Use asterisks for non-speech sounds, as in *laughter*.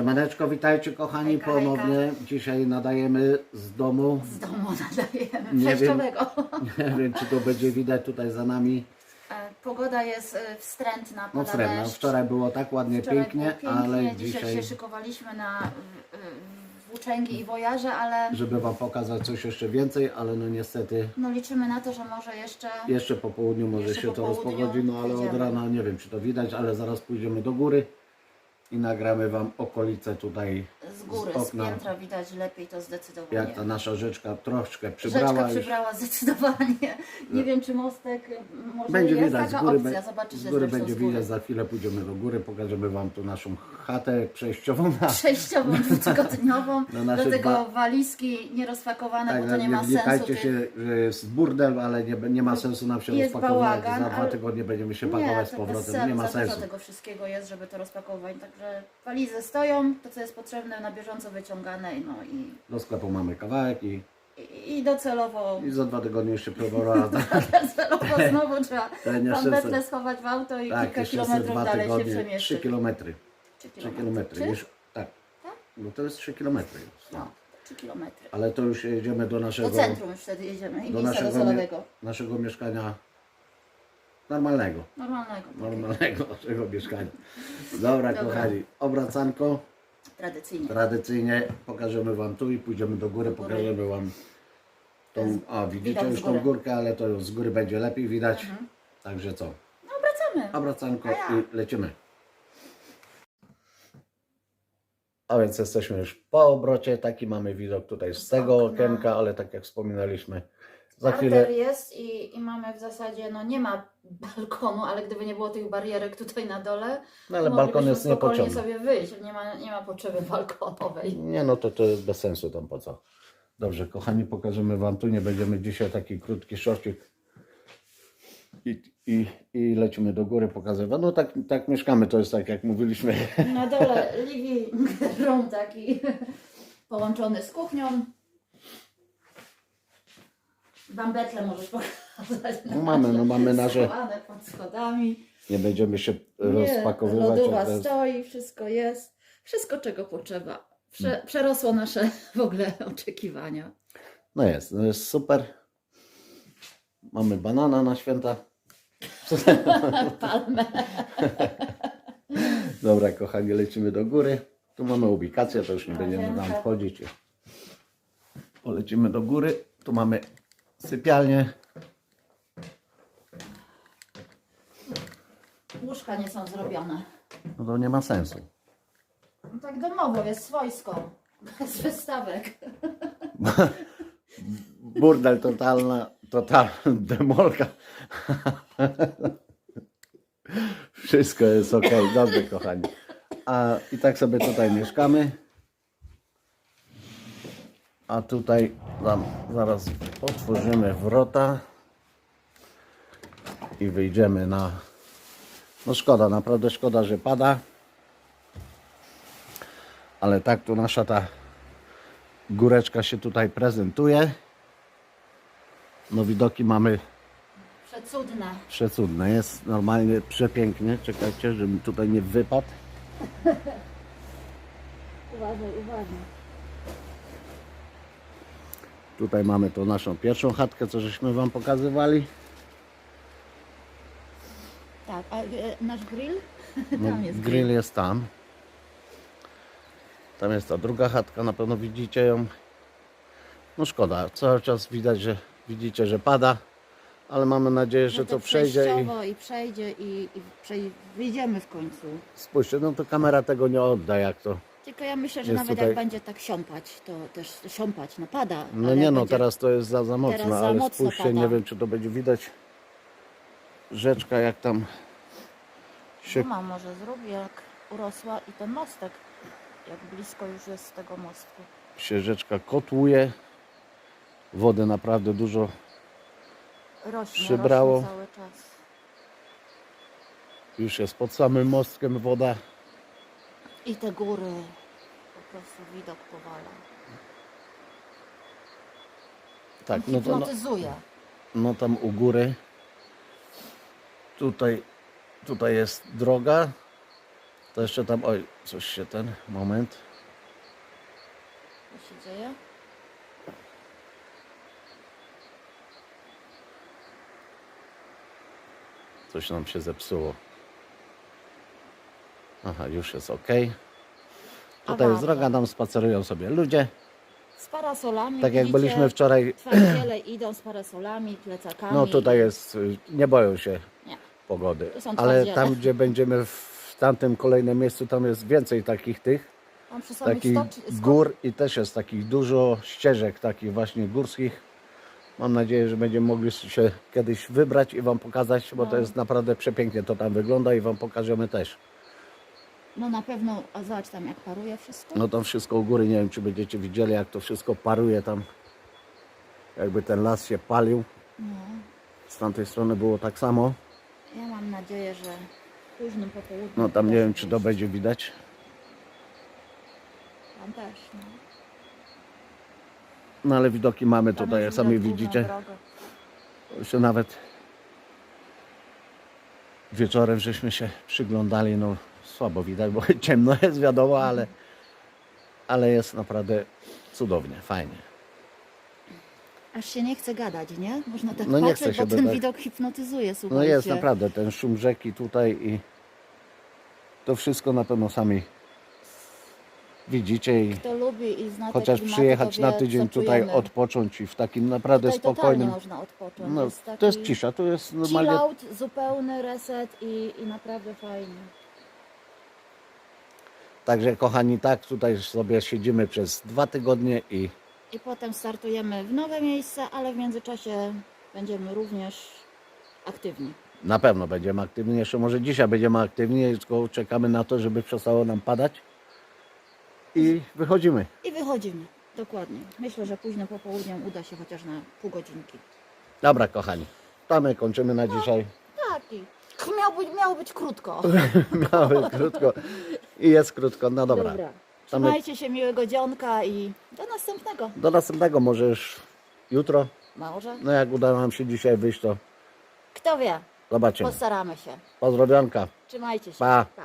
Siemaneczko, witajcie kochani Hejka, hejka. ponownie. Dzisiaj nadajemy z domu. Z domu nadajemy, Nie wiem. przejściowego. *laughs* Nie wiem, czy to będzie widać tutaj za nami. E, Pogoda jest e, wstrętna, pada No deszcz. Wczoraj było tak ładnie, Wczoraj pięknie, było ale dzisiaj, dzisiaj, się szykowaliśmy na włóczęgi i wojarze, ale żeby Wam pokazać coś jeszcze więcej, ale no niestety no liczymy na to, że może jeszcze jeszcze po południu może Jeszcze się po to południu rozpogodzi, no ale od wyjdziemy. rana nie wiem, czy to widać, ale zaraz pójdziemy do góry i nagramy Wam okolice tutaj, z góry, z z, okna. piętra widać lepiej to zdecydowanie. jak ta nasza rzeczka troszeczkę przybrała. Rzeczka już. przybrała zdecydowanie. Nie wiem, czy mostek m, może Będzie jest widać, z taka góry, opcja, be- zobaczycie z góry zresztą będzie z góry. widać, za chwilę pójdziemy do góry, pokażemy Wam tu naszą chatę przejściową na, Przejściową, *laughs* dwutygodniową, Na nasze dlatego dwa- walizki nierozpakowane, Tak, bo to nie nie ma sensu. wnikajcie tych- się, że jest burdel, ale nie, nie ma sensu nam się Jest rozpakować. bałagan, Za dwa ale- tygodnie będziemy się Nie, pakować z bez powrotem. sensu, Nie ma za dużo sensu. tego wszystkiego jest, żeby to rozpakować. Także walizy stoją, to co jest potrzebne na bieżąco wyciągane no i, Do sklepu mamy kawałek i, i, i docelowo, i za dwa tygodnie się *laughs* próbowała. *laughs* docelowo znowu trzeba *laughs* nieszczęsne- Betle schować w auto i tak, kilka jeszcze kilometrów dwa dalej się tygodnie, przemieszczyć. 3 kilometry. Trzy 3 kilometry. Trzy? Już, tak. No to jest 3 kilometry. już. No, 3 kilometry. Ale to już jedziemy do Do naszego, centrum już wtedy jedziemy i do miejsca naszego, docelowego. naszego mieszkania normalnego. Normalnego. takiego. normalnego *laughs* naszego mieszkania. Dobra, Dobra. kochani, obracanko. Tradycyjnie. Tradycyjnie pokażemy Wam tu i pójdziemy do góry, pokażemy Wam tą, a widzicie z już tą góry. górkę, ale to już z góry będzie lepiej widać. Mhm. Także co, No wracamy. obracanko i lecimy. A więc jesteśmy już po obrocie, taki mamy widok tutaj z Z tego okna. okienka, ale tak jak wspominaliśmy, za Parter chwilę jest i, i mamy w zasadzie, no nie ma *laughs* balkonu, ale gdyby nie było tych barierek tutaj na dole, no ale moglibyśmy balkon jest spokojnie sobie wyjść, nie ma, nie ma potrzeby *laughs* balkonowej. Nie no, to to jest bez sensu tam po co. Dobrze, kochani, pokażemy Wam tu, nie będziemy dzisiaj taki krótki szorcik i, i, i lecimy do góry pokazywać. No tak, tak mieszkamy, to jest tak jak mówiliśmy. Na dole *laughs* living room taki połączony z kuchnią. Bambetle możesz pokazać. No mamy, no mamy nasze, Schowane pod schodami. nie będziemy się Nie, rozpakowywać. Lodowa jest. stoi, wszystko jest. Wszystko czego potrzeba. Prze, przerosło nasze w ogóle oczekiwania. No jest, no jest super. Mamy banana na święta. *laughs* Palmę. *laughs* Dobra, kochani, lecimy do góry. Tu mamy ubikację, to już nie będziemy tam wchodzić. O, lecimy do góry. Tu mamy sypialnię. Łóżka nie są zrobione. No to nie ma sensu. No tak domowo, jest swojsko. Bez wystawek. *laughs* Burdel totalna, totalna *laughs* demolka. Wszystko jest ok, dobrze kochani. A i tak sobie tutaj mieszkamy. A tutaj tam zaraz otworzymy wrota i wyjdziemy na. No szkoda, naprawdę szkoda, że pada. Ale tak tu nasza ta góreczka się tutaj prezentuje. No widoki mamy Przecudne. przecudne. Jest normalnie przepięknie. Czekajcie, żebym tutaj nie wypadł. *laughs* Uważaj, uważaj. Tutaj mamy tą naszą pierwszą chatkę, co żeśmy Wam pokazywali. Tak, a e, nasz grill? *laughs* No, Tam jest grill jest tam. Tam jest ta druga chatka, na pewno widzicie ją. No szkoda, cały czas widać, że widzicie, że pada, ale mamy nadzieję, że No to przejdzie i przejściowo i przejdzie i, i przej... wyjdziemy w końcu. spójrzcie, no to kamera tego nie odda, jak to. Tylko ja myślę, że Jest nawet tutaj- jak będzie tak siąpać, to też siąpać, no pada. No ale nie jak no, będzie- teraz to jest za, za mocno, Teraz za ale mocno spójrzcie, pada. nie wiem czy to będzie widać. Rzeczka jak tam się Mama może zrobi jak urosła i ten mostek, jak blisko już jest tego mostku. się rzeczka kotłuje. Wody naprawdę dużo. Rośnie, Przybrało. rośnie cały czas. Już jest pod samym mostkiem woda. I te góry, prostu widok powala. Tak, no to no, Hipnotyzuje. no tam u góry. Tutaj, tutaj jest droga. To jeszcze tam, oj, coś się ten, moment. Co się dzieje? Coś nam się zepsuło. Aha, już jest ok. Tutaj jest Awaria. droga, tam spacerują sobie ludzie. Z parasolami. Tak jak widzicie, byliśmy wczoraj, Twardziele idą z parasolami, plecakami. no tutaj jest, y, nie boją się Nie. pogody. Tu są Ale twardziele. tam, gdzie będziemy w tamtym kolejnym miejscu, tam jest więcej takich tych, Tam przy samych takich stocz- skok- gór i też jest takich dużo ścieżek takich właśnie górskich. Mam nadzieję, że będziemy mogli się kiedyś wybrać i Wam pokazać, bo to No. jest naprawdę przepięknie to tam wygląda i Wam pokażemy też. No na pewno, a zobacz tam jak paruje wszystko. No tam wszystko u góry, nie wiem czy będziecie widzieli jak to wszystko paruje tam. Jakby ten las się palił. No. Z tamtej strony było tak samo. Ja mam nadzieję, że późnym popołudniem. No tam nie wiem czy to będzie widać. Tam też, no. No ale widoki mamy Tam tutaj, jak jest sami widzicie. Jeszcze nawet wieczorem żeśmy się przyglądali, no słabo widać, bo *laughs* ciemno jest wiadomo, ale, ale jest naprawdę cudownie, fajnie. Aż się nie chce gadać, nie? Można tak No nie patrzeć, się, bo ten widok hipnotyzuje, No słuchajcie. jest naprawdę ten szum rzeki tutaj i to wszystko na pewno sami widzicie i Kto lubi i zna te chociaż klimaty, przyjechać to na wie, tydzień co tutaj czujemy. odpocząć i w takim naprawdę Tutaj totalnie spokojnym. można odpocząć. No, jest taki to jest cisza, to jest Chill normalnie. out, zupełny reset i, i naprawdę fajnie. Także kochani, tak tutaj sobie siedzimy przez dwa tygodnie i I potem startujemy w nowe miejsce, ale w międzyczasie będziemy również aktywni. Na pewno będziemy aktywni. Jeszcze może dzisiaj będziemy aktywni, tylko czekamy na to, żeby przestało nam padać. I wychodzimy. I wychodzimy. Dokładnie. Myślę, że późno popołudniem uda się chociaż na pół godzinki. Dobra, kochani. To my kończymy na dzisiaj. Tak i miało być, miało być krótko. *laughs* Miały krótko. I jest krótko. No dobra. Dobra. To my Trzymajcie się miłego dzionka i do następnego. do następnego, może już jutro. Może? No jak uda nam się dzisiaj wyjść, to Kto wie? zobaczymy. Postaramy się. Pozdrowionka. Trzymajcie się. Pa. pa.